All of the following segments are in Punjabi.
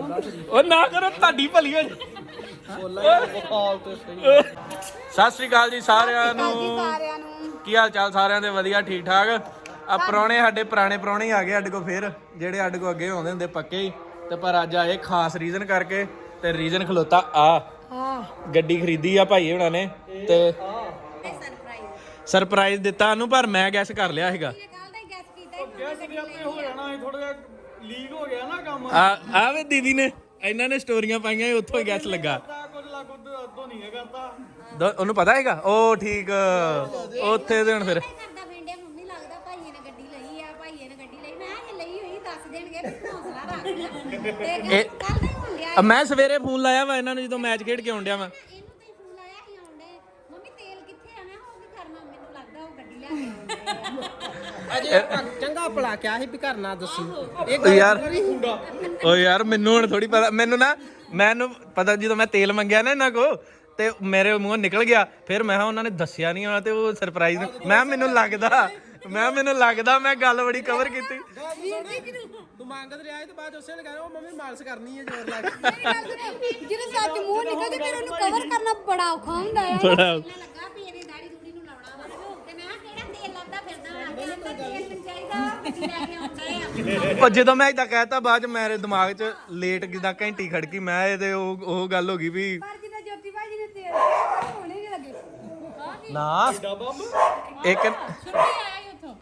ਉਹ ਨਾ ਕਰੋ ਤੁਹਾਡੀ ਭਲੀ ਹੋ ਸਤਿ ਸ੍ਰੀ ਅਕਾਲ ਜੀ ਸਾਰਿਆਂ ਨੂੰ। ਸਾਰਿਆਂ ਨੂੰ। ਕੀ ਹਾਲ ਚਾਲ ਸਾਰਿਆਂ ਦੇ? ਵਧੀਆ ਠੀਕ ਠਾਕ? ਆ ਪੁਰਾਣੇ ਸਾਡੇ ਪੁਰਾਣੇ ਪੁਰਾਣੇ ਹੀ ਆ ਗਏ ਸਾਡੇ ਕੋਲ ਫੇਰ ਜਿਹੜੇ ਸਾਡੇ ਕੋਲ ਅੱਗੇ ਆਉਂਦੇ ਹੁੰਦੇ ਪੱਕੇ ਹੀ। ਤੇ ਪਰ ਅੱਜ ਆਏ ਖਾਸ ਰੀਜ਼ਨ ਕਰਕੇ ਤੇ ਰੀਜ਼ਨ ਖਲੋਤਾ ਆ। ਹਾਂ। ਗੱਡੀ ਖਰੀਦੀ ਆ ਭਾਈ ਹੁਣਾਂ ਨੇ ਤੇ ਸਰਪ੍ਰਾਈਜ਼ ਦਿੱਤਾ ਉਹਨੂੰ ਪਰ ਮੈਂ ਗੈਸ ਕਰ ਲਿਆ ਸੀਗਾ। ਕੱਲ ਦਾ ਗੈਸ ਕੀਤਾ ਹੋ ਜਾਣਾ ਥੋੜਾ ਜਿਹਾ ਲੀਕ ਹੋ ਗਿਆ ਨਾ ਕੰਮ। ਆ ਆਵੇ ਦੀਦੀ ਨੇ ਇਹਨਾਂ ਨੇ ਸਟੋਰੀਆਂ ਪਾਈਆਂ ਉੱਥੋਂ ਹੀ ਗੈਸ ਲੱਗਾ। ਕੁਝ ਨਹੀਂ ਹੈ ਦ- ਉਹਨੂੰ ਪਤਾ ਹੈਗਾ? ਉਹ ਠੀਕ ਉੱਥੇ ਦੇ ਹੁਣ ਫਿਰ। ਕਰਦਾ ਫੇਂਡਿਆ ਮੰਮੀ ਲੱਗਦਾ ਭਾਈਏ ਨੇ ਗੱਡੀ ਲਈ ਆ ਭਾਈਏ ਨੇ ਗੱਡੀ ਲਈ। ਮੈਂ ਕਿਹਾ ਜੇ ਲਈ ਹੋਈ ਦੱਸ ਦੇਣਗੇ ਵੀ ਹੌਸਲਾ ਰੱਖ ਤੇ ਇਹ- ਕੱਲ ਦਾ ਹੀ ਹੋਣ ਡਿਆ ਅ, ਮੈਂ ਸਵੇਰੇ ਫੋਨ ਲਾਇਆ ਵਾ ਇਹਨਾਂ ਨੂੰ ਜਦੋਂ ਮੈਚ ਖੇਡ ਕੇ ਆਉਂਦਿਆ ਮੈਂ ਇਹਨੂੰ ਤੇ ਫੋਨ ਲਾਇਆ ਸੀ ਆਉਂਦੇ ਮੰਮੀ ਤੇਲ ਕਿੱਥੇ ਆ? ਮੈਂ ਕਿਹਾ ਉਹ ਕੀ ਕਰਨਾ ਮੈਨੂੰ ਲੱਗਦਾ ਉਹ ਗੱਡੀ ਲੈ ਕੇ ਆਉਂਦੇ ਆ। ਅਜੇ ਚੰਗਾ ਭਲਾ ਕਿਹਾ ਸੀ ਵੀ ਘਰ ਨਾ ਦੱਸੀ। ਇਹ ਓ ਯਾਰ। ਓ ਯਾਰ ਮੈਨੂੰ ਹੁਣ ਥੋੜੀ ਪਤਾ ਮੈਨੂੰ ਨਾ ਮੈਨੂੰ ਪਤਾ ਜਦੋਂ ਮੈਂ ਤੇਲ ਮੰਗਿਆ ਨਾ ਇਹਨਾਂ ਕੋ ਤੇ ਮੇਰੇ ਮੂੰਹੋਂ ਨਿਕਲ ਗਿਆ। ਫਿਰ ਮੈਂ ਕਿਹਾ ਉਹਨਾਂ ਨੇ ਦੱਸਿਆ ਨਹੀਂ ਹੋਣਾ ਤੇ ਉਹ ਸਰਪ੍ਰਾਈਜ਼ ਮੈਂ ਕਿਹਾ ਮੈਨੂੰ ਲੱਗਦਾ ਮੈਂ ਮੈਨੂੰ ਲੱਗਦਾ ਮੈਂ ਗੱਲ ਬੜੀ ਕਵਰ ਕੀਤੀ। ਤੂੰ ਮੰਗਦ ਰਿਹਾ ਤੇ ਬਾਅਦ ਚ ਉਸੇ ਨੇ ਕਹਿਣਾ ਉਹ ਮੰਮੀ ਮਾਲਸ਼ ਕਰਨੀ ਹੈ ਜ਼ੋਰ ਲਾ ਕੇ। ਜਦੋਂ ਸੱਚ ਮੂੰਹ ਨਿਕਲਦੇ ਫਿਰ ਉਹਨੂੰ ਕਵਰ ਕਰਨਾ ਬੜਾ ਔਖਾ ਹੁੰਦਾ ਆ ਬੜਾ ਲੱਗਾ ਵੀ ਇਹਨੇ ਦਾੜੀ ਦੂੜੀ ਨੂੰ ਲਾਉਣਾ ਵਾ ਤੇ ਮੈਂ ਕਿਹਾ ਕਿਹੜਾ ਤੇਲ ਲਾਉਂਦਾ ਫਿਰਦਾ ਵਾ ਕਹਿੰਦਾ ਤੇਲ ਨਹੀਂ ਚਾਹੀਦਾ ਗੱਡੀ ਲੈ ਕੇ ਆਉਂਦੇ ਆ ਉਹ ਜਦੋਂ ਮੈਂ ਇਦਾਂ ਕਹਿਤਾ ਬਾਅਦ ਚ ਮੇਰੇ ਦਿਮਾਗ 'ਚ ਲੇਟ ਜਿੱਦਾਂ ਘੰਟੀ ਖੜਕੀ ਮੈਂ ਇਹਦੇ ਉਹ ਉਹ ਗੱਲ ਹੋ ਗਈ ਵੀ ਪਰ ਜਿੱਦਾਂ ਜੋਤੀ ਭਾਜੀ ਨੇ ਤੇਲ ਲਾਇਆ, ਹੋਣੇ ਨਹੀਂ ਲੱਗੇ। ਨਾ। ਇੱਕ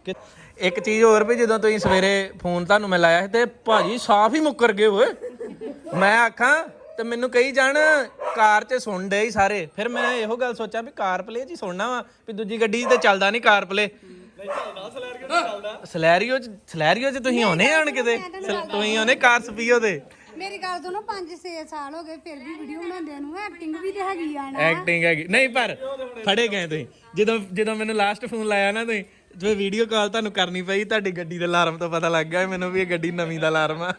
ਕਿ- ਇੱਕ ਚੀਜ਼ ਹੋਰ ਵੀ ਜਦੋਂ ਤੁਸੀਂ ਸਵੇਰੇ ਫੋਨ ਤੁਹਾਨੂੰ ਮੈਂ ਲਾਇਆ ਸੀ ਤੇ ਭਾਜੀ ਸਾਫ਼ ਹੀ ਮੁੱਕਰ ਗਏ ਓਏ। ਮੈਂ ਆਖਾਂ ਤੇ ਮੈਨੂੰ ਕਹੀ ਜਾਣ ਕਾਰ 'ਚ ਸੁਣ ਡੇ ਹੀ ਸਾਰੇ। ਫਿਰ ਮੈਂ ਇਹੋ ਗੱਲ ਸੋਚਾਂ ਵੀ ਕਾਰ ਪਲੇ 'ਚ ਹੀ ਸੁਣਨਾ ਵਾ ਵੀ ਦੂਜੀ ਗੱਡੀ 'ਚ ਤੇ ਚੱਲਦਾ ਨਹੀਂ ਕਾਰ ਪਲੇ ਸਲੈਰੀਓ 'ਚ ਸਲੈਰੀਓ 'ਚ ਤੁਸੀਂ ਆਉਨੇ ਆਣ ਕਿਤੇ? ਸ- ਤੁਸੀਂ ਆਉਨੇ ਕਾਰ ਸਪੀਓ ਤੇ? ਮੇਰੀ ਗੱਲ ਸੁਣੋ 5-6 ਸਾਲ ਹੋ ਗਏ ਫਿਰ ਵੀ ਵੀਡੀਓ ਬਣਾਉਂਦਿਆਂ ਨੂੰ। ਐਕਟਿੰਗ ਵੀ ਤੇ ਹੈਗੀ ਆ ਨਾ। ਐਕਟਿੰਗ ਹੈਗੀ। ਨਹੀਂ ਪਰ ਫੜੇ ਗਏ ਤੁਸੀਂ। ਜਦੋਂ ਜਦੋਂ ਮੈਨੂੰ ਲਾਸਟ ਫੋਨ ਲਾਇਆ ਨਾ ਤੁਸੀਂ ਜੋ ਵੀਡੀਓ ਕਾਲ ਤੁਹਾਨੂੰ ਕਰਨੀ ਪਈ ਤੁਹਾਡੀ ਗੱਡੀ ਦੇ ਅਲਾਰਮ ਤੋਂ ਪਤਾ ਲੱਗ ਗਿਆ ਮੈਨੂੰ ਵੀ ਇਹ ਗੱਡੀ ਨਵੀਂ ਦਾ ਅਲਾਰਮ ਆ।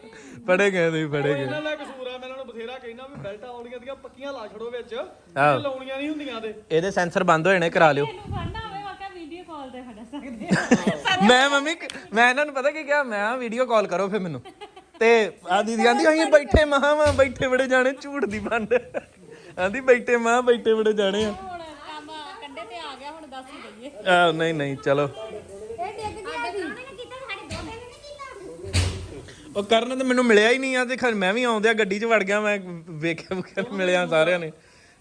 ਫੜੇ ਗਏ ਤੁਸੀਂ ਫੜੇ ਗਏ। ਇਹਨਾਂ ਦਾ ਕਸੂਰ ਆ ਮੈਂ ਇਹਨਾਂ ਨੂੰ ਬਥੇਰਾ ਕਹਿਣਾ ਵੀ ਬੈਲਟਾਂ ਆਉਣੀਆਂ ਦੀਆਂ ਪੱਕੀਆਂ ਲਾ ਛੜੋ ਵਿੱਚ। ਇਹ ਲਾਉਣੀਆਂ ਨਹੀਂ ਹੁੰਦੀਆਂ ਤੇ। ਇਹਦੇ ਸੈਂਸਰ ਬੰਦ ਹੋਏ ਨੇ ਕਰਾ ਲਿਓ। ਮੈਂ ਮੰਮੀ ਮੈਂ ਇਹਨਾਂ ਨੂੰ ਪਤਾ ਕੀ ਕਿਹਾ? ਮੈਂ ਵੀਡੀਓ ਕਾਲ ਕਰੋ ਫਿਰ ਮੈਨੂੰ। ਤੇ ਆ ਦੀਦੀ ਕਹਿੰਦੀ ਅਸੀਂ ਬੈਠੇ ਮਹਾਂ ਵਾਂ ਬੈਠੇ ਬੜੇ ਜਾਣੇ ਝੂਠ ਦੀ ਬੰਦ ਆਂਦੀ ਬੈਠੇ ਮਾਂ ਬੈਠੇ ਬੜੇ ਜਾਣੇ ਆ। ਹੁਣ ਕੰਮ ਕੰਡੇ ਤੇ ਆ ਗਿਆ ਹੁਣ ਦੱਸ ਹੀ ਦਈਏ। ਆਹ, ਨਹੀਂ ਨਹੀਂ ਚਲੋ। ਇਹ ਡਿੱਗ ਗਿਆ ਸੀ। ਕੀਤਾ ਸਾਡੇ ਦੋ ਨੇ ਕੀਤਾ। ਉਹ ਕਰਨ ਤੇ ਮੈਨੂੰ ਮਿਲਿਆ ਹੀ ਨਹੀਂ ਆ ਤੇ ਖਰ ਮੈਂ ਵੀ ਆਉਂਦਿਆ ਗੱਡੀ 'ਚ ਵੜ ਗਿਆ ਮੈਂ ਵੇਖਿਆ ਵੁਖਿਆ ਮਿਲਿਆ ਸਾਰਿਆਂ ਨੇ।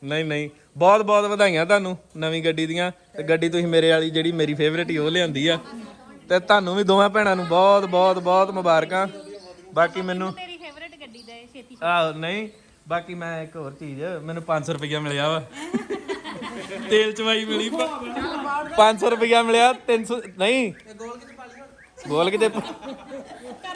ਨਹੀਂ ਨਹੀਂ। ਬਹੁਤ ਬਹੁਤ ਵਧਾਈਆਂ ਤੁਹਾਨੂੰ ਨਵੀਂ ਗੱਡੀ ਦੀਆਂ। ਤੇ ਗੱਡੀ ਤੁਸੀਂ ਮੇਰੇ ਵਾਲੀ ਜਿਹੜੀ ਮੇਰੀ ਫੇਵਰੇਟ ਹੀ ਉਹ ਲਿਆਂਦੀ ਆ। ਤੇ ਤੁਹਾਨੂੰ ਵੀ ਦੋਵਾਂ ਭੈਣਾਂ ਨੂੰ ਬਹੁਤ ਬਹੁਤ ਬਹੁਤ ਮੁਬਾਰਕਾਂ। ਬਾਕੀ ਮੈਨੂੰ ਤੇਰੀ ਫੇਵਰੇਟ ਗੱਡੀ ਦਾ ਇਹ ਛੇਤੀ ਆਹ ਨਹੀਂ। ਬਾਕੀ ਮੈਂ ਇੱਕ ਹੋਰ ਚੀਜ਼ ਮੈਨੂੰ 500 ਰੁਪਇਆ ਮਿਲਿਆ ਵਾ। ਤੇਲ ਚਵਾਈ ਮਿਲੀ। 500 ਰੁਪਇਆ ਮਿਲਿਆ 300 ਨਹੀਂ। ਗੋਲ ਕਿਤੇ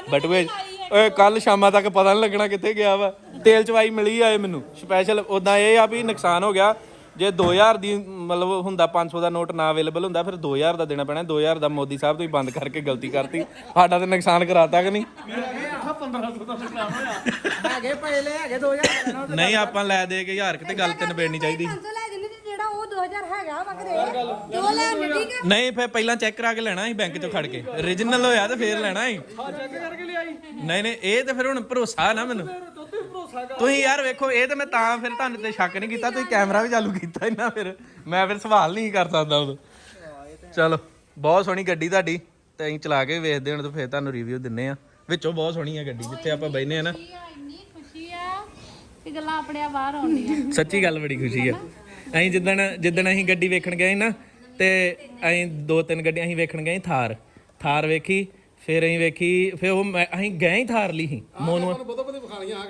ਬਟੂਏ ਓਏ ਕੱਲ ਸ਼ਾਮਾਂ ਤੱਕ ਪਤਾ ਨਹੀਂ ਲੱਗਣਾ ਕਿੱਥੇ ਗਿਆ ਵਾ। ਤੇਲ ਚਵਾਈ ਮਿਲੀ ਆਏ ਮੈਨੂੰ। ਸਪੈਸ਼ਲ ਉਦਾਂ ਇਹ ਆ ਵੀ ਨੁਕਸਾਨ ਹੋ ਗਿਆ। ਜੇ 2000 ਦੀ ਮਤਲਬ ਹੁੰਦਾ 500 ਦਾ ਨੋਟ ਨਾ ਅਵੇਲੇਬਲ ਹੁੰਦਾ ਫਿਰ 2000 ਦਾ ਦੇਣਾ ਪੈਣਾ। 2000 ਦਾ ਮੋਦੀ ਸਾਹਿਬ ਤੋਂ ਹੀ ਬੰਦ ਕਰਕੇ ਗਲਤੀ ਕਰਤੀ। ਸਾਡਾ ਤੇ ਨੁਕਸਾਨ ਕਰਾਤਾ ਕਿ ਨਹੀਂ? ਹੈਗੇ ਪਹਿਲੇ ਹੈਗੇ 2000 ਨਾਲ ਨਹੀਂ ਆਪਾਂ ਲੈ ਦੇ ਕੇ ਹਜ਼ਾਰ ਕਿਤੇ ਗੱਲ ਤੇ ਨਿਬੇੜਨੀ ਚਾਹੀਦੀ। 500 ਲੈ ਜੰਨੇ ਤੇ ਜਿਹੜਾ ਉਹ 2000 ਹੈਗਾ ਵਾ ਕਰੇ ਦੋ ਲੈ ਆਉਂਦੇ ਠੀਕ ਆ? ਨਹੀਂ ਫੇ ਪਹਿਲਾਂ ਚੈੱਕ ਕਰਾ ਕੇ ਲੈਣਾ ਸੀ ਬੈਂਕ ਚੋਂ ਖੜ ਕੇ। Origignal ਹੋਇਆ ਤੇ ਫੇਰ ਲੈਣਾ ਸੀ। ਹਾਂ ਚੈੱਕ ਕਰਕੇ ਲਿਆਈ। ਨਹੀਂ ਨਹੀਂ ਇਹ ਤੇ ਫਿਰ ਹੁਣ ਭਰੋਸਾ ਨਾ ਮੈਨੂੰ। ਤੁਸੀਂ ਯਾਰ ਵੇਖੋ ਇਹ ਤੇ ਮੈਂ ਤਾਂ ਫਿਰ ਤੁਹਾਨੂੰ ਤੇ ਸ਼ੱਕ ਨਹੀਂ ਕੀਤਾ ਤੁਸੀਂ ਕੈਮਰਾ ਵੀ ਚਾਲੂ ਕੀਤਾ ਇਹਨਾਂ ਫਿਰ। ਮੈਂ ਫਿਰ ਸਵਾਲ ਨਹੀਂ ਕਰ ਸਕਦਾ ਉਦੋਂ ਚਲੋ ਬਹੁਤ ਸੋਹਣੀ ਗੱਡੀ ਤੁਹਾਡੀ ਤੇ ਅਸੀਂ ਚਲਾ ਕੇ ਵੇਖਦੇ ਹੁਣ ਤੇ ਫਿਰ ਤੁਹਾਨੂੰ ਰਿਵਿਊ ਦਿੰਨੇ ਆ। ਵਿੱਚੋਂ ਬਹੁਤ ਸੋਹਣੀ ਆ ਗੱਡੀ ਜਿੱਥੇ ਆਪਾਂ ਬੈਨੇ ਆ ਨਾ। ਇੰਨੀ ਖੁਸ਼ੀ ਆ ਕਿ ਗੱਲਾਂ ਆਪਣੇ ਆ ਬਾਹਰ ਆਉਂਦੀਆਂ। ਸੱਚੀ ਗੱਲ ਬੜੀ ਖੁਸ਼ੀ ਆ। ਅਸੀਂ ਜਿੱਦਣ ਜਿੱਦਣ ਅਸੀਂ ਗੱਡੀ ਵੇਖਣ ਗਏ ਨਾ ਤੇ ਅਸੀਂ ਦੋ ਤਿੰਨ ਗੱਡੀਆਂ ਅਸੀਂ ਵੇਖਣ ਗਏ ਥਾਰ। ਥਾਰ ਵੇਖੀ ਫਿਰ ਅਸੀਂ ਵੇਖੀ ਫਿਰ ਉਹ ਮੈਂ- ਅਸੀਂ ਗਏ ਹੀ ਥਾਰ ਲਈ ਸੀ ਮੋਨੂ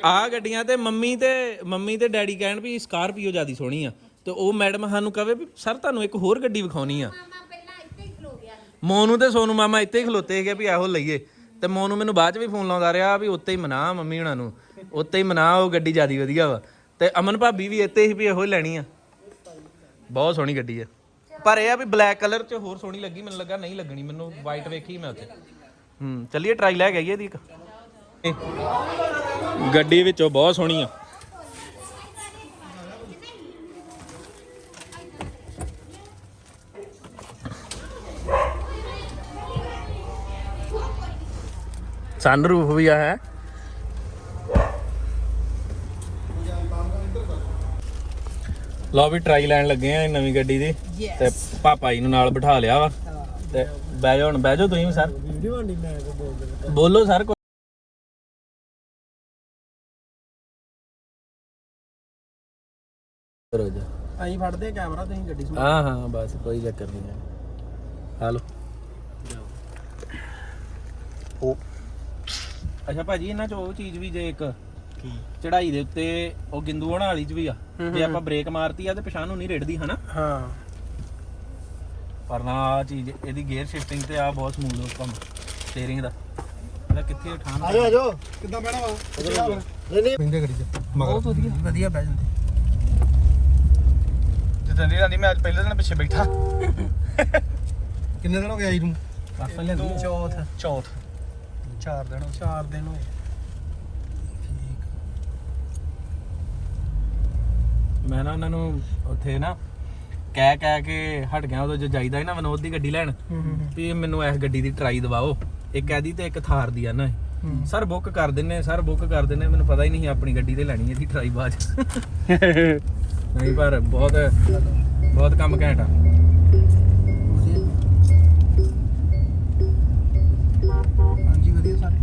ਆ ਗੱਡੀਆਂ ਤੇ ਮੰਮੀ ਤੇ ਮੰਮੀ ਤੇ ਡੈਡੀ ਕਹਿਣ ਵੀ ਸਕਾਰਪੀਓ ਜਿਆਦੀ ਸੋਹਣੀ ਆ। ਤੇ ਉਹ ਮੈਡਮ ਸਾਨੂੰ ਕਹੇ ਵੀ ਸਰ ਤੁਹਾਨੂੰ ਇੱਕ ਹੋਰ ਗੱਡੀ ਵਿਖਾਉਣੀ ਆ। ਮਾਮਾ ਪਹਿਲਾਂ ਇੱਥੇ ਹੀ ਖਲੋ ਗਿਆ। ਮੋਨੂ ਤੇ ਸੋਨੂ ਮਾਮਾ ਇੱਥੇ ਹੀ ਖਲੋਤੇ ਸੀਗੇ ਵੀ ਇਹੋ ਲਈਏ। ਤੇ ਮੋਨੂ ਮੈਨੂੰ ਬਾਅਦ ਚ ਵੀ ਫੋਨ ਲਾਉਂਦਾ ਰਿਹਾ ਵੀ ਉੱਤੇ ਹੀ ਮਨਾ ਮੰਮੀ ਹੁਣਾਂ ਨੂੰ। ਉੱਤੇ ਹੀ ਮਨਾ ਉਹ ਗੱਡੀ ਜਿਆਦੀ ਵਧੀਆ ਵਾ। ਤੇ ਅਮਨ ਭਾਬੀ ਵੀ ਇੱਥੇ ਹੀ ਵੀ ਇਹੋ ਹੀ ਲੈਣੀ ਆ। ਬਹੁਤ ਸੋਹਣੀ ਗੱਡੀ ਆ। ਪਰ ਇਹ ਆ ਵੀ ਬਲੈਕ ਕਲਰ ਚ ਹੋਰ ਸੋਹਣੀ ਲੱਗੀ ਮੈਨੂੰ ਲੱਗਾ ਨਹੀਂ ਲੱਗਣੀ ਮੈਨੂੰ ਵਾਈਟ ਵੇਖੀ ਮੈਂ ਉੱਥੇ। ਹੂੰ ਚੱਲੀਏ ਟਰਾਈ ਲੈ ਕੇ ਆਈਏ ਦੀ ਇੱਕ। ਗੱਡੀ ਵਿੱਚੋਂ ਬਹੁਤ ਸੋਹਣੀ ਆ। ਸਨਰੂਫ ਵੀ ਆ ਹੈ? ਲਓ ਵੀ ਟਰਾਈ ਲੈਣ ਲੱਗੇ ਆ ਨਵੀਂ ਗੱਡੀ ਦੀ ਤੇ ਪਾਪਾ ਜੀ ਨੂੰ ਨਾਲ ਬਿਠਾ ਲਿਆ ਵਾ। ਤੇ ਬਹਿ ਜਾਓ ਹੁਣ ਬਹਿ ਜਾਓ ਤੁਸੀਂ ਵੀ ਸਰ ਵੀਡੀਓ ਨਹੀਂ ਮੈਂ ਕੋ ਬੋਲ ਬੋਲੋ ਸਰ ਕੋਈ ਕਰੋ ਜੀ ਅਸੀਂ ਫੜਦੇ ਆ ਕੈਮਰਾ ਤੁਸੀਂ ਗੱਡੀ ਸੁਣ ਹਾਂ ਹਾਂ ਬਸ ਕੋਈ ਚੱਕਰ ਨਹੀਂ ਹੈ ਹਾਲੋ ਉਹ ਅੱਛਾ ਭਾਜੀ ਇਹਨਾਂ ਚ ਉਹ ਚੀਜ਼ ਵੀ ਜੇ ਇੱਕ ਚੜਾਈ ਦੇ ਉੱਤੇ ਉਹ ਗਿੰਦੂਆਣਾ ਵਾਲੀ ਚ ਵੀ ਆ ਜੇ ਆਪਾਂ ਬ੍ਰੇਕ ਮਾਰਤੀ ਆ ਤੇ ਪਛਾਣ ਨੂੰ ਨਹੀਂ ਰੇੜਦੀ ਹਨਾ ਹਾਂ ਪਰ ਨਾ ਆਹ ਚੀਜ਼ ਇਹਦੀ ਗੇਅਰ ਸ਼ਿਫਟਿੰਗ ਤੇ ਆ ਬਹੁਤ ਸਮੂਥ ਹੋ ਕੰਮ। ਸਟੀਅਰਿੰਗ ਦਾ। ਇਹਦਾ ਕਿੱਥੇ ਠਾਣ। ਆਜੋ ਆਜੋ ਕਿੱਦਾਂ ਬਹਿਣਾ ਵਾ? ਨਹੀਂ ਨਹੀਂ। ਪਿੰਡੇ ਗੱਡੀ ਚ। ਬਹੁਤ ਵਧੀਆ। ਵਧੀਆ ਬਹਿ ਜਾਂਦੇ। ਜਿੱਦਾਂ ਦੀ ਨਹੀਂ ਮੈਂ ਅੱਜ ਪਹਿਲੇ ਦਿਨ ਪਿੱਛੇ ਬੈਠਾ। ਕਿੰਨੇ ਦਿਨ ਹੋ ਗਏ ਆਈ ਨੂੰ? ਪਰਸੋਂ ਲੈਂਦੀ ਚੌਥ। ਚੌਥ। ਚਾਰ ਦਿਨ ਚਾਰ ਦਿਨ ਹੋਏ ਮੈਂ ਨਾ ਉਹਨਾਂ ਨੂੰ ਉੱਥੇ ਨਾ ਕਹਿ ਕਹਿ ਕੇ ਹਟ ਗਿਆ ਉਦੋਂ ਜੋ ਜਾਈਦਾ ਸੀ ਨਾ ਵਿਨੋਦ ਦੀ ਗੱਡੀ ਲੈਣ ਵੀ ਮੈਨੂੰ ਇਸ ਗੱਡੀ ਦੀ ਟਰਾਈ ਦਵਾਓ। ਇੱਕ ਇਹਦੀ ਤੇ ਇੱਕ ਥਾਰ ਦੀ ਆ ਨਾ। ਸਰ ਬੁੱਕ ਕਰ ਦਿੰਨੇ ਸਰ ਬੁੱਕ ਕਰ ਦਿੰਨੇ ਮੈਨੂੰ ਪਤਾ ਹੀ ਨਹੀਂ ਆਪਣੀ ਗੱਡੀ ਤੇ ਲੈਣੀ ਇਹਦੀ ਟਰਾਈ ਬਾਅਦ। ਨਹੀਂ ਪਰ ਬਹੁਤ ਬਹੁਤ ਕੰਮ ਘੈਂਟ ਆ। ਹਾਂਜੀ ਵਧੀਆ ਸਾਰੇ।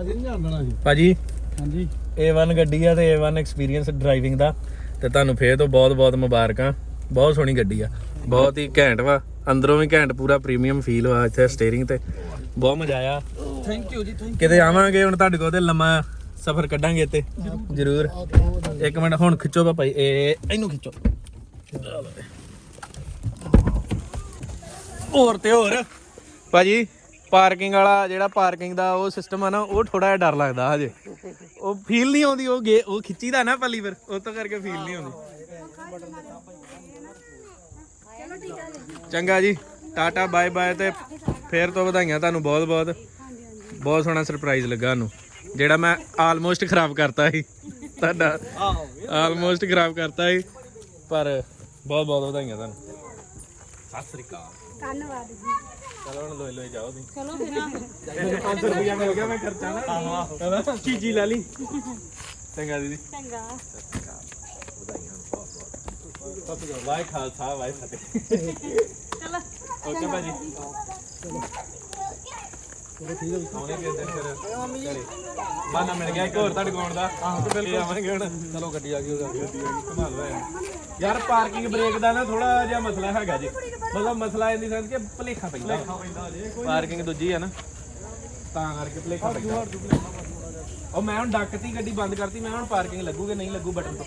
ਅਜੇ ਨਹੀਂ ਜਾਣਦਾ ਜੀ ਭਾਜੀ ਹਾਂਜੀ। A1 ਗੱਡੀ ਆ ਤੇ A1 ਐਕਸਪੀਰੀਅੰਸ ਡਰਾਈਵਿੰਗ ਦਾ। ਤੇ ਤੁਹਾਨੂੰ ਫੇਰ ਤੋਂ ਬਹੁਤ ਬਹੁਤ ਮੁਬਾਰਕਾਂ। ਬਹੁਤ ਸੋਹਣੀ ਗੱਡੀ ਆ। ਬਹੁਤ ਹੀ ਘੈਂਟ ਵਾ। ਅੰਦਰੋਂ ਵੀ ਘੈਂਟ ਪੂਰਾ ਪ੍ਰੀਮੀਅਮ ਫੀਲ ਵਾ ਇੱਥੇ ਸਟੀਅਰਿੰਗ ਤੇ। ਬਹੁਤ ਮਜ਼ਾ ਆਇਆ। ਥੈਂਕ ਯੂ ਜੀ ਥੈਂਕ ਕਿਤੇ ਆਵਾਂਗੇ ਹੁਣ ਤੁਹਾਡੇ ਕੋਲ ਤੇ ਲੰਮਾ ਸਫ਼ਰ ਕੱਢਾਂਗੇ ਤੇ ਜ਼ਰੂਰ। ਇੱਕ ਮਿੰਟ ਹੁਣ ਖਿੱਚੋ ਪਾਪਾ ਜੀ, ਇਹ ਇਹਨੂੰ ਖਿੱਚੋ। ਹੋਰ ਤੇ ਹੋਰ। ਭਾਜੀ ਪਾਰਕਿੰਗ ਵਾਲਾ ਜਿਹੜਾ ਪਾਰਕਿੰਗ ਦਾ ਉਹ ਸਿਸਟਮ ਆ ਨਾ ਉਹ ਥੋੜਾ ਜਿਹਾ ਡਰ ਲੱਗਦਾ ਹਜੇ। ਉਹ ਫੀਲ ਨਹੀਂ ਆਉਂਦੀ, ਉਹ ਗੇ ਉਹ ਖਿੱਚੀਦਾ ਨਾ ਪੱਲੀ ਫਿਰ ਉਹ ਤੋਂ ਕਰਕੇ ਫੀਲ ਨਹੀਂ ਆਉਂਦੀ। ਚੰਗਾ ਜੀ, ਟਾਟਾ ਬਾਏ ਬਾਏ ਤੇ ਫੇਰ ਤੋਂ ਵਧਾਈਆਂ ਤੁਹਾਨੂੰ ਬਹੁਤ ਬਹੁਤ। ਬਹੁਤ ਸੋਹਣਾ ਸਰਪ੍ਰਾਈਜ਼ ਲੱਗਾ ਸਾਨੂੰ, ਜਿਹੜਾ ਮੈਂ ਆਲਮੋਸਟ ਖਰਾਬ ਕਰਤਾ ਸੀ। ਤੁਹਾਡਾ ਆਲਮੋਸਟ ਖਰਾਬ ਕਰਤਾ ਸੀ, ਪਰ ਬਹੁਤ ਬਹੁਤ ਵਧਾਈਆਂ ਤੁਹਾਨੂੰ। ਸਤਿ ਸ੍ਰੀ ਅਕਾਲ। ਧੰਨਵਾਦ ਜੀ। ਚਲੋ ਹੁਣ ਲੋਏ ਲੋਏ ਜਾਓ ਤੁਸੀਂ। ਚਲੋ ਫਿਰ 500 ਰੁਪਇਆ ਮਿਲ ਗਿਆ ਮੈਂ ਖਰਚਾ ਨਾ। ਆਹਾਂ ਚੀਜੀ ਲੈ ਲਈ। ਚੰਗਾ ਦੀਦੀ। ਚੰਗਾ। ਵਾਹਿ ਖਾਲਸਾ ਵਾਹਿ ਫਤਿਹ। ਚਲੋ। ਓਕੇ ਭਾਜੀ। ਆਉਣੇ ਕਿਸ ਦਿਨ ਫਿਰ। ਘਰੇ। ਬਾਨਾ ਮਿਲ ਗਿਆ ਇੱਕ ਹੋਰ ਤੁਹਾਡੇ ਕੋਲ ਦਾ। ਆਹੋ ਤੇ ਬਿਲਕੁਲ। ਆਵਾਂਗੇ ਹੁਣ। ਚਲੋ ਗੱਡੀ ਆ ਗਈ ਉਹਦਾ ਸੰਭਾਲ ਲੈ ਯਾਰ ਪਾਰਕਿੰਗ ਬ੍ਰੇਕ ਦਾ ਨਾ ਥੋੜਾ ਜਿਹਾ ਮਸਲਾ ਹੈਗਾ ਜੀ। ਮਤਲਬ ਮਸਲਾ ਇਹਦੀ ਸੈਂਸ ਕਿ ਭਲੇਖਾ ਪੈਂਦਾ। ਪਾਰਕਿੰਗ ਦੂਜੀ ਆ ਨਾ। ਤਾਂ ਕਰਕੇ ਭਲੇਖਾ ਪੈਂਦਾ। ਉਹ ਮੈਂ ਹੁਣ ਡੱਕਤੀ ਗੱਡੀ ਬੰਦ ਕਰਤੀ ਮੈਂ ਹੁਣ ਪਾਰਕਿੰਗ ਲੱਗੂਗੇ ਨਹੀਂ ਲੱਗੂ ਬਟਨ ਤੋਂ।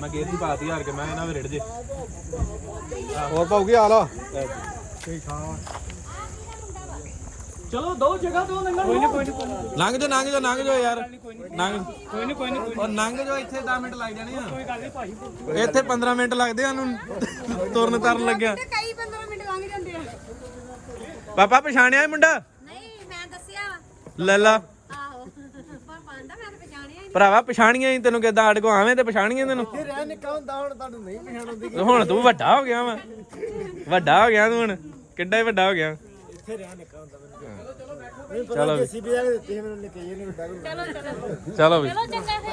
ਮੈਂ ਗੇਅਰ ਦੀ ਪਾਤੀ ਹਾਰ ਕੇ ਮੈਂ ਇਹਨਾਂ ਵਿੱਚ ਰਿੜ ਜੇ। ਹੋਰ ਪਾਉਗੀ ਹਾਲ ਆ? ਚਲੋ ਦੋ ਜਗ੍ਹਾ ਤੋਂ ਲੰਘਣ ਕੋਈ ਨਹੀਂ ਕੋਈ ਨਹੀਂ ਲੰਘ ਜਾ ਲੰਘ ਜਾ ਲੰਘ ਜਾ ਯਾਰ। ਲੰਘ ਕੋਈ ਨਹੀਂ ਕੋਈ ਨਹੀਂ ਉਹ ਲੰਘ ਜਾ ਇੱਥੇ 10 ਮਿੰਟ ਲੱਗ ਜਾਣੇ ਆ। ਕੋਈ ਗੱਲ ਨਹੀਂ ਭਾਈ ਇੱਥੇ 15 ਮਿੰਟ ਲੱਗਦੇ ਆ ਨੂੰ ਤੁਰਨ ਤਰਨ ਲੱਗਿਆ। ਕਈ 15 ਮਿੰਟ ਲੰਘ ਜਾਂਦੇ ਆ। ਪਾਪਾ ਪਛਾਣਿਆ ਇਹ ਮੁੰਡਾ? ਨਹੀਂ ਮੈਂ ਦੱਸਿਆ ਲੱਲਾ ਆਹੋ। ਪਰ ਪਾਂਦਾ ਮੈਂ ਤਾਂ ਪਛਾਣਿਆ ਹੀ ਭਰਾਵਾ ਪਛਾਣੀਆਂ ਹੀ ਤੈਨੂੰ ਕਿਦਾਂ ਅੜ ਕੋ ਆਵੇਂ ਤੇ ਪਛਾਣੀਆਂ ਤੈਨੂੰ। ਇਹ ਰਹਿ ਨਿੱਕਾ ਹੁੰਦਾ ਹੁਣ ਤੁਹਾਨੂੰ ਨਹੀਂ ਪਛਾਣ ਆਉਂਦੀ ਹੁਣ ਤੂੰ ਵੱਡਾ ਹੋ ਗਿਆ ਵਾ। ਵੱਡਾ ਹੋ ਗਿਆ ਤੂੰ ਹੁਣ। ਕਿੱਡਾ ਹੀ ਵੱਡਾ ਹੋ ਗਿਆ। ਇੱਥੇ ਰਹਿ ਨਿੱਕਾ ਹੁੰਦਾ। ਚਲੋ ਵੱਡਾ ਚਲੋ ਚਲੋ ਚਲੋ ਵੀ ਚਲੋ ਚੰਗਾ ਫਿਰ।